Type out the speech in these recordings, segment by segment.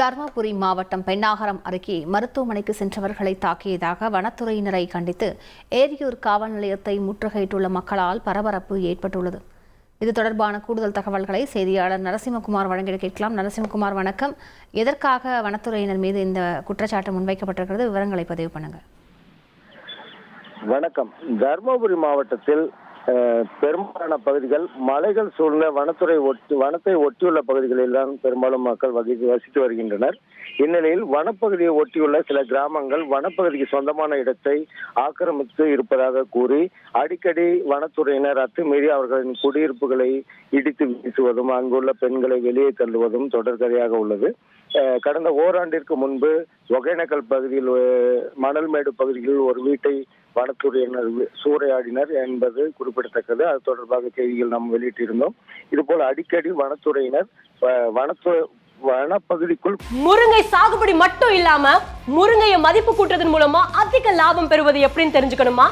தர்மபுரி மாவட்டம் பெண்ணாகரம் அருகே மருத்துவமனைக்கு சென்றவர்களை தாக்கியதாக வனத்துறையினரை கண்டித்து ஏரியூர் காவல் நிலையத்தை முற்றுகையிட்டுள்ள மக்களால் பரபரப்பு ஏற்பட்டுள்ளது. இது தொடர்பான கூடுதல் தகவல்களை செய்தியாளர் நரசிம்மகுமார் வழங்கிட கேட்கலாம். நரசிம்மகுமார் வணக்கம். எதற்காக வனத்துறையினர் மீது இந்த குற்றச்சாட்டு முன்வைக்கப்பட்டிருக்கிறது? விவரங்களை பதிவு பண்ணுங்க. வணக்கம். தர்மபுரி மாவட்டத்தில் பெரும்பாலான பகுதிகள் மலைகள் சூழ்ந்த வனத்துறை ஒட்டி வனத்தை ஒட்டியுள்ள பகுதிகளில் தான் பெரும்பாலும் மக்கள் வகி வசித்து வருகின்றனர். இந்நிலையில் வனப்பகுதியை ஒட்டியுள்ள சில கிராமங்கள் வனப்பகுதிக்கு சொந்தமான இடத்தை ஆக்கிரமித்து இருப்பதாக கூறி அடிக்கடி வனத்துறையினர் அத்துமீறி அவர்களின் குடியிருப்புகளை இடித்து வீசுவதும் அங்குள்ள பெண்களை வெளியே தள்ளுவதும் தொடர்கதையாக உள்ளது. கடந்த ஓராண்டிற்கு முன்பு ஒகேனக்கல் பகுதியில் மணல்மேடு பகுதியில் ஒரு வீட்டை வனத்துறையினர் சூறையாடினர் என்பது குறிப்பிடத்தக்கது. அது தொடர்பாக செய்திகள் நாம் வெளியிட்டிருந்தோம். இதுபோல் அடிக்கடி வனத்துறையினர் வனத்துறை வனப்பகுதிக்குள் முருங்கை சாகுபடி மட்டும் இல்லாம முருங்கையை மதிப்பு கூட்டுறதன் மூலமா அதிக லாபம் பெறுவது எப்படின்னு தெரிஞ்சுக்கணுமா?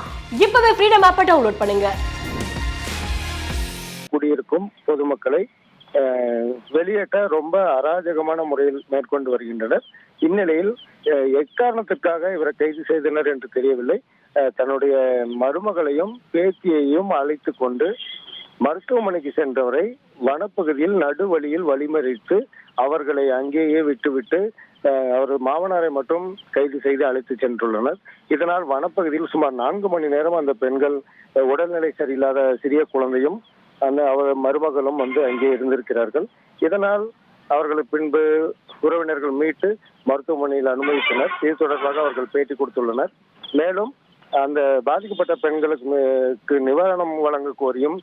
இப்பவே ஃப்ரீடம் ஆப்பை டவுன்லோட் பண்ணுங்க. குடியிருக்கும் பொதுமக்களை வெளியேற்ற ரொம்ப அராஜகமான முறையில் மேற்கொண்டு வருகின்றனர். இந்நிலையில் எக்காரணத்திற்காக இவரை கைது செய்தனர் என்று தெரியவில்லை. தன்னுடைய மருமகளையும் பேத்தியையும் அழைத்து கொண்டு மருத்துவமனைக்கு சென்றவரை வனப்பகுதியில் நடுவழியில் வழிமறித்து அவர்களை அங்கேயே விட்டுவிட்டு அவர் மாமனாரை மட்டும் கைது செய்து அழைத்து சென்றுள்ளனர். இதனால் வனப்பகுதியில் சுமார் நான்கு மணி நேரம் அந்த பெண்கள் உடல்நிலை சரியில்லாத சிறிய குழந்தையும் அந்த அவர் மருமகளும் வந்து அங்கே இருந்திருக்கிறார்கள். இதனால் அவர்களை பின்பு உறவினர்கள் மீட்டு மருத்துவமனையில் அனுமதித்தனர். இது தொடர்பாக அவர்கள் பேட்டி கொடுத்துள்ளனர். மேலும் அந்த பாதிக்கப்பட்ட பெண்களுக்கு நிவாரணம் வழங்க கோரியும்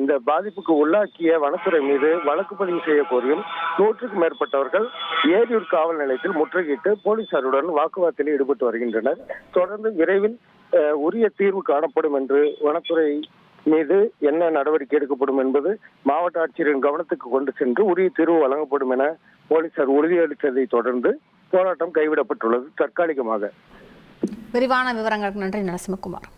இந்த பாதிப்புக்கு உள்ளாக்கிய வனத்துறை மீது வழக்கு பதிவு செய்ய கோரியும் நூற்றுக்கும் மேற்பட்டவர்கள் ஏரியூர் காவல் நிலையத்தில் முற்றுகையிட்டு போலீசாருடன் வாக்குவாதத்தில் ஈடுபட்டு வருகின்றனர். தொடர்ந்து விரைவில் உரிய தீர்வு காணப்படும் என்று வனத்துறை மீது என்ன நடவடிக்கை எடுக்கப்படும் என்பது மாவட்ட ஆட்சியரின் கவனத்துக்கு கொண்டு சென்று உரிய தீர்வு வழங்கப்படும் என போலீசார் உறுதியளித்ததை தொடர்ந்து போராட்டம் கைவிடப்பட்டுள்ளது தற்காலிகமாக. விரிவான விவரங்களுக்கு நன்றி நரசிம்மகுமார்.